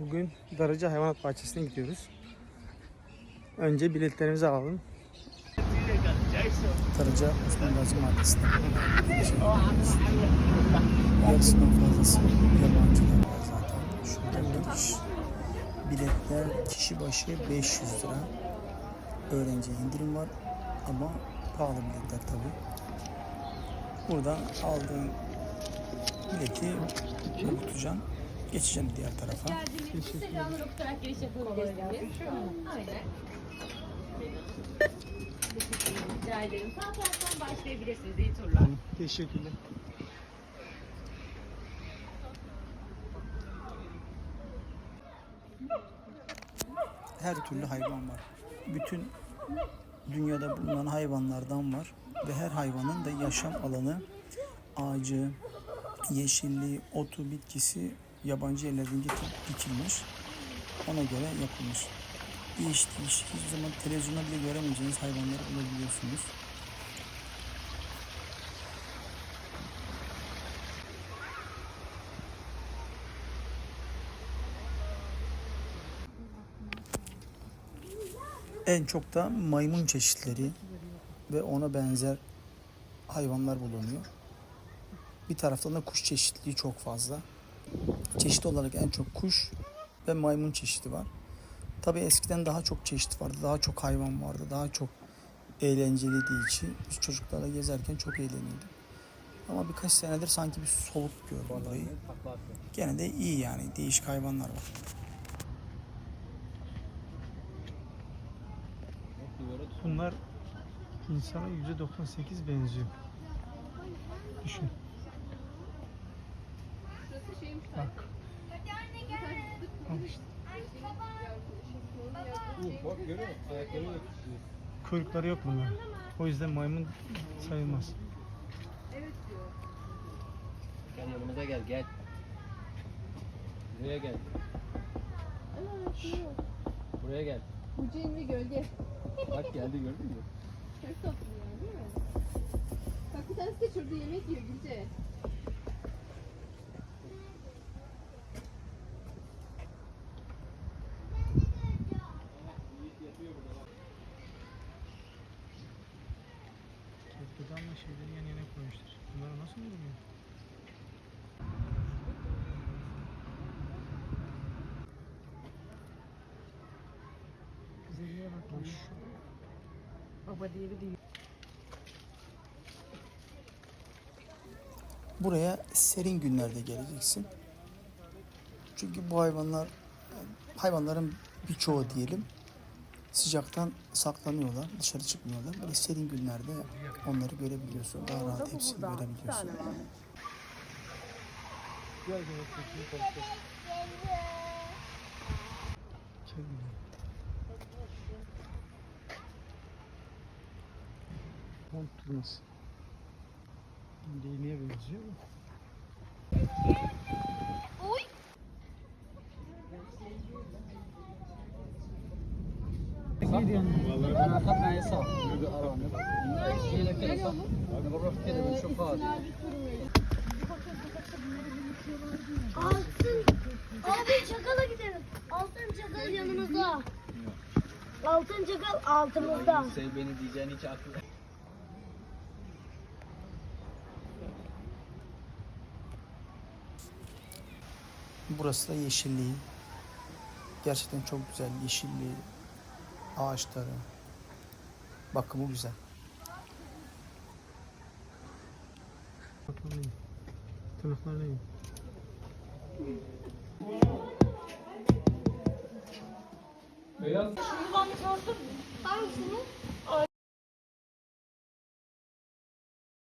Bugün Darıca Hayvanat Bahçesi'ne gidiyoruz. Önce biletlerimizi alalım. Darıca Osman Gazi Mahallesi'nde. Yarısından fazlası yabancılar var zaten. Şuradan giriş. Biletler kişi başı 500 lira. Öğrenci indirim var ama pahalı biletler tabi. Buradan aldığın bileti unutacağım. Geçeceğim diğer tarafa. Selamlar okutarak giriş yapabilirsiniz. Aynen. Rica ederim. Sağ taraftan başlayabilirsiniz. İyi turlar. Teşekkürler. Her türlü hayvan var. Bütün dünyada bulunan hayvanlardan var ve her hayvanın da yaşam alanı, ağacı, yeşilliği, otu, bitkisi yabancı yerlerden getirip dikilmiş. Ona göre yapılmış. Değişik değişik hiçbir zaman televizyonda bile göremeyeceğiniz hayvanları bulabiliyorsunuz. En çok da maymun çeşitleri ve ona benzer hayvanlar bulunuyor. Bir taraftan da kuş çeşitliliği çok fazla. Çeşit olarak en çok kuş ve maymun çeşidi var. Tabii eskiden daha çok çeşit vardı, daha çok hayvan vardı, daha çok eğlenceliydi için biz çocuklarla gezerken çok eğleniyorduk. Ama birkaç senedir sanki bir soluk gördüm burayı. Gene de iyi yani değişik hayvanlar var. Bunlar insana yüzde 98 benziyor. Düşün. Bak görüyor musun? Ayakları da tutuyor. Kuyrukları yok bunların. O yüzden maymun sayılmaz. Gel yanımıza gel gel. Buraya gel. Buraya gel. Bu Cemre gölge. Bak geldi gördün mü? Çok tatlı ya değil mi? Bak bir tanesi de şurada yemek yiyor Gülce. Kerpedanla şeyleri yan yana koymuşlar. Bunlara nasıl görünüyor? Güzelliğe bak. Hoş. Baba diğeri değil. Buraya serin günlerde geleceksin. Çünkü bu hayvanlar hayvanların birçoğu diyelim sıcaktan saklanıyorlar, dışarı çıkmıyorlar. Böyle serin günlerde onları görebiliyorsun. Daha rahat hepsini görebiliyorsun. Kont turnası. Değneğe benziyor? انا اخذنا يسار ارانب هنا كذا صح؟ بنروح كذا بنشوف هذا Altın. Abi çakala gidelim. Altın çakal yanımızda. Altın çakal altımızda. Sen beni diyeceğin hiç aklı. Burası da yeşilliği. Gerçekten çok güzel yeşilliği. Ağaçları. Bakımı güzel. Tırnaklar neyim? Beyaz. Hangisini?